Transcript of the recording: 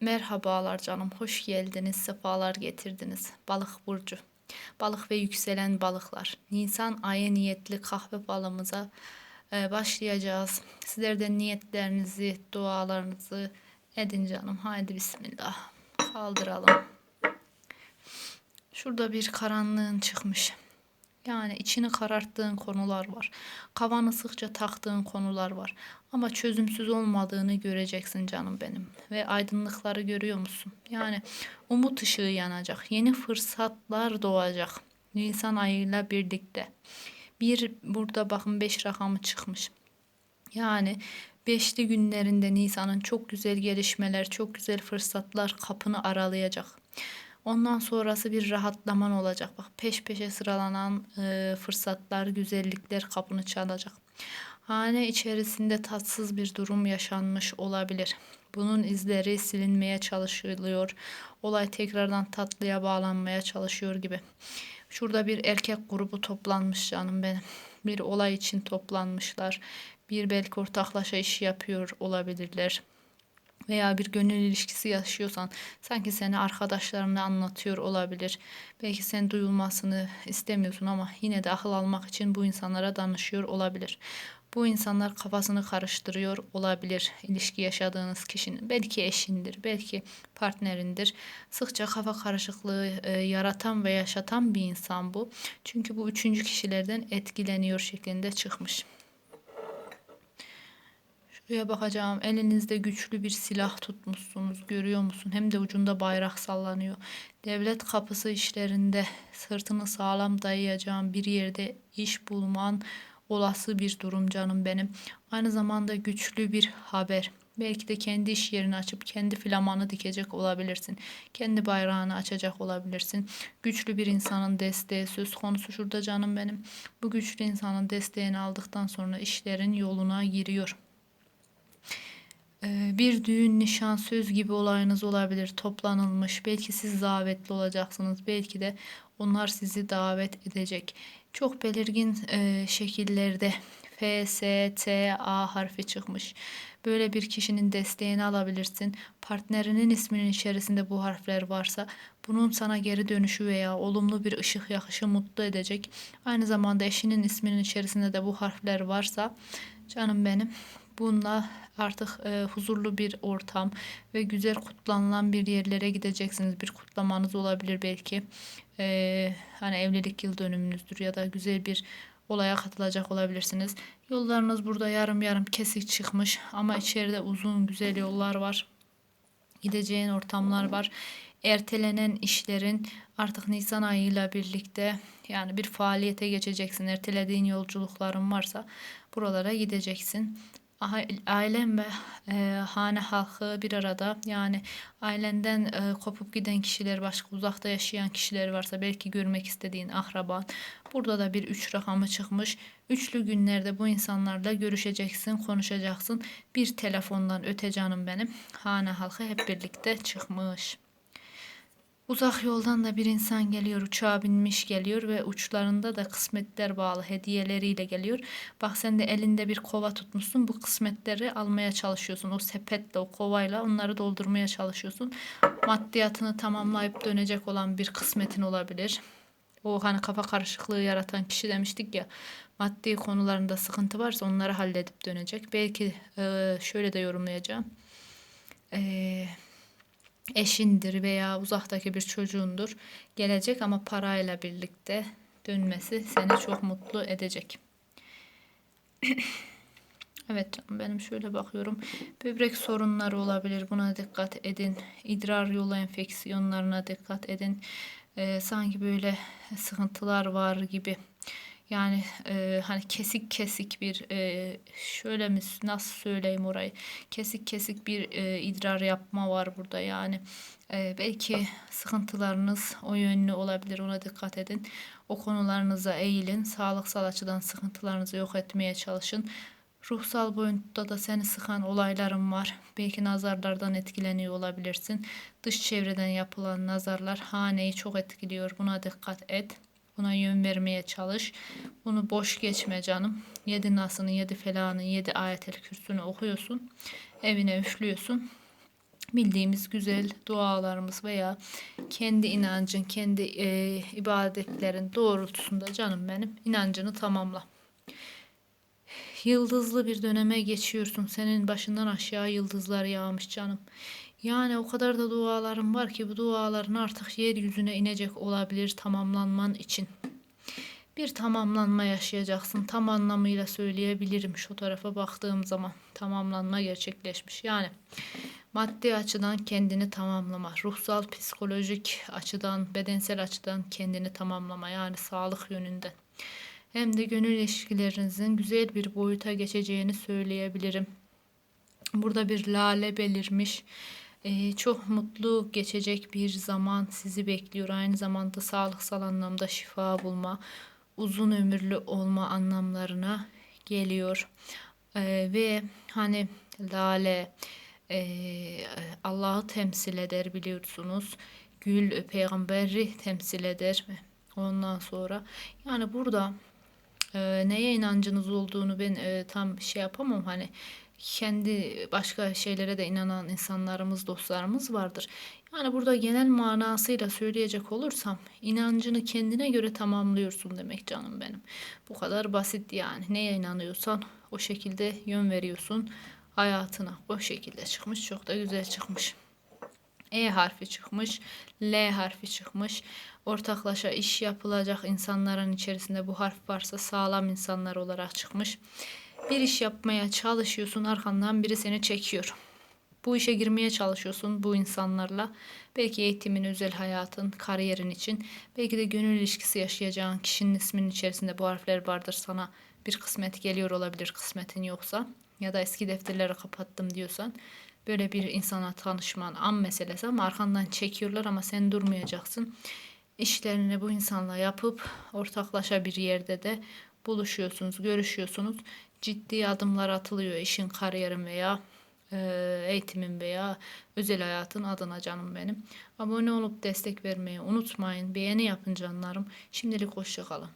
Merhabalar canım, hoş geldiniz, sefalar getirdiniz. Balık burcu, balık ve yükselen balıklar. Nisan ayı niyetli kahve balımıza e, başlayacağız. Sizler de niyetlerinizi, dualarınızı edin canım. Haydi bismillah. Kaldıralım. Şurada bir karanlığın çıkmış. Yani içini kararttığın konular var. Kafanı sıkça taktığın konular var. Ama çözümsüz olmadığını göreceksin canım benim. Ve aydınlıkları görüyor musun? Yani umut ışığı yanacak. Yeni fırsatlar doğacak. Nisan ayıyla birlikte. Bir burada bakın 5 rakamı çıkmış. Yani beşli günlerinde Nisan'ın çok güzel gelişmeler, çok güzel fırsatlar kapını aralayacak. Ondan sonrası bir rahatlaman olacak. Bak peş peşe sıralanan e, fırsatlar, güzellikler kapını çalacak. Hane içerisinde tatsız bir durum yaşanmış olabilir. Bunun izleri silinmeye çalışılıyor. Olay tekrardan tatlıya bağlanmaya çalışıyor gibi. Şurada bir erkek grubu toplanmış canım benim. Bir olay için toplanmışlar. Bir belki ortaklaşa iş yapıyor olabilirler veya bir gönül ilişkisi yaşıyorsan sanki seni arkadaşlarına anlatıyor olabilir. Belki sen duyulmasını istemiyorsun ama yine de akıl almak için bu insanlara danışıyor olabilir. Bu insanlar kafasını karıştırıyor olabilir ilişki yaşadığınız kişinin. Belki eşindir, belki partnerindir. Sıkça kafa karışıklığı e, yaratan ve yaşatan bir insan bu. Çünkü bu üçüncü kişilerden etkileniyor şeklinde çıkmış. Şuraya bakacağım. Elinizde güçlü bir silah tutmuşsunuz. Görüyor musun? Hem de ucunda bayrak sallanıyor. Devlet kapısı işlerinde sırtını sağlam dayayacağım bir yerde iş bulman olası bir durum canım benim. Aynı zamanda güçlü bir haber. Belki de kendi iş yerini açıp kendi flamanı dikecek olabilirsin. Kendi bayrağını açacak olabilirsin. Güçlü bir insanın desteği söz konusu şurada canım benim. Bu güçlü insanın desteğini aldıktan sonra işlerin yoluna giriyor. Ee, bir düğün, nişan, söz gibi olayınız olabilir. Toplanılmış. Belki siz davetli olacaksınız. Belki de onlar sizi davet edecek. Çok belirgin e, şekillerde F, S, T, A harfi çıkmış. Böyle bir kişinin desteğini alabilirsin. Partnerinin isminin içerisinde bu harfler varsa bunun sana geri dönüşü veya olumlu bir ışık yakışı mutlu edecek. Aynı zamanda eşinin isminin içerisinde de bu harfler varsa canım benim bununla artık e, huzurlu bir ortam ve güzel kutlanılan bir yerlere gideceksiniz. Bir kutlamanız olabilir belki. E, hani evlilik yıl dönümünüzdür ya da güzel bir olaya katılacak olabilirsiniz. Yollarınız burada yarım yarım kesik çıkmış ama içeride uzun güzel yollar var. Gideceğin ortamlar var. Ertelenen işlerin artık Nisan ayıyla birlikte yani bir faaliyete geçeceksin. Ertelediğin yolculukların varsa buralara gideceksin ailen ve e, hane halkı bir arada. Yani ailenden e, kopup giden kişiler başka uzakta yaşayan kişiler varsa belki görmek istediğin akraban. Burada da bir üç rakamı çıkmış. Üçlü günlerde bu insanlarla görüşeceksin konuşacaksın. Bir telefondan öte canım benim. Hane halkı hep birlikte çıkmış. Uzak yoldan da bir insan geliyor, uçağa binmiş geliyor ve uçlarında da kısmetler bağlı hediyeleriyle geliyor. Bak sen de elinde bir kova tutmuşsun. Bu kısmetleri almaya çalışıyorsun. O sepetle, o kovayla onları doldurmaya çalışıyorsun. Maddiyatını tamamlayıp dönecek olan bir kısmetin olabilir. O hani kafa karışıklığı yaratan kişi demiştik ya maddi konularında sıkıntı varsa onları halledip dönecek. Belki şöyle de yorumlayacağım. Eee eşindir veya uzaktaki bir çocuğundur gelecek ama parayla birlikte dönmesi seni çok mutlu edecek. evet canım benim şöyle bakıyorum. Böbrek sorunları olabilir. Buna dikkat edin. İdrar yolu enfeksiyonlarına dikkat edin. Ee, sanki böyle sıkıntılar var gibi. Yani e, hani kesik kesik bir e, şöyle mi nasıl söyleyeyim orayı? Kesik kesik bir e, idrar yapma var burada yani. E, belki sıkıntılarınız o yönlü olabilir ona dikkat edin. O konularınıza eğilin sağlıksal açıdan sıkıntılarınızı yok etmeye çalışın. Ruhsal boyutta da seni sıkan olayların var. Belki nazarlardan etkileniyor olabilirsin. Dış çevreden yapılan nazarlar haneyi çok etkiliyor. Buna dikkat et. Buna yön vermeye çalış. Bunu boş geçme canım. Yedi nasını, yedi felanı, yedi ayetel kürsünü okuyorsun. Evine üflüyorsun. bildiğimiz güzel dualarımız veya kendi inancın, kendi e, ibadetlerin doğrultusunda canım benim inancını tamamla. Yıldızlı bir döneme geçiyorsun. Senin başından aşağı yıldızlar yağmış canım. Yani o kadar da dualarım var ki bu duaların artık yeryüzüne inecek olabilir tamamlanman için. Bir tamamlanma yaşayacaksın. Tam anlamıyla söyleyebilirim şu tarafa baktığım zaman. Tamamlanma gerçekleşmiş. Yani maddi açıdan kendini tamamlama, ruhsal, psikolojik açıdan, bedensel açıdan kendini tamamlama yani sağlık yönünden. Hem de gönül ilişkilerinizin güzel bir boyuta geçeceğini söyleyebilirim. Burada bir lale belirmiş. Ee, çok mutlu geçecek bir zaman sizi bekliyor. Aynı zamanda sağlıksal anlamda şifa bulma, uzun ömürlü olma anlamlarına geliyor. Ee, ve hani lale e, Allah'ı temsil eder biliyorsunuz. Gül peygamberi temsil eder. Ondan sonra yani burada e, neye inancınız olduğunu ben e, tam şey yapamam hani kendi başka şeylere de inanan insanlarımız, dostlarımız vardır. Yani burada genel manasıyla söyleyecek olursam inancını kendine göre tamamlıyorsun demek canım benim. Bu kadar basit yani. Neye inanıyorsan o şekilde yön veriyorsun hayatına. O şekilde çıkmış. Çok da güzel çıkmış. E harfi çıkmış, L harfi çıkmış. Ortaklaşa iş yapılacak insanların içerisinde bu harf varsa sağlam insanlar olarak çıkmış. Bir iş yapmaya çalışıyorsun, arkandan biri seni çekiyor. Bu işe girmeye çalışıyorsun bu insanlarla. Belki eğitimin, özel hayatın, kariyerin için. Belki de gönül ilişkisi yaşayacağın kişinin isminin içerisinde bu harfler vardır. Sana bir kısmet geliyor olabilir kısmetin yoksa. Ya da eski defterleri kapattım diyorsan. Böyle bir insana tanışman an meselesi ama arkandan çekiyorlar ama sen durmayacaksın. İşlerini bu insanla yapıp ortaklaşa bir yerde de buluşuyorsunuz, görüşüyorsunuz. Ciddi adımlar atılıyor işin, kariyerin veya e, eğitimin veya özel hayatın adına canım benim. Abone olup destek vermeyi unutmayın. Beğeni yapın canlarım. Şimdilik hoşçakalın.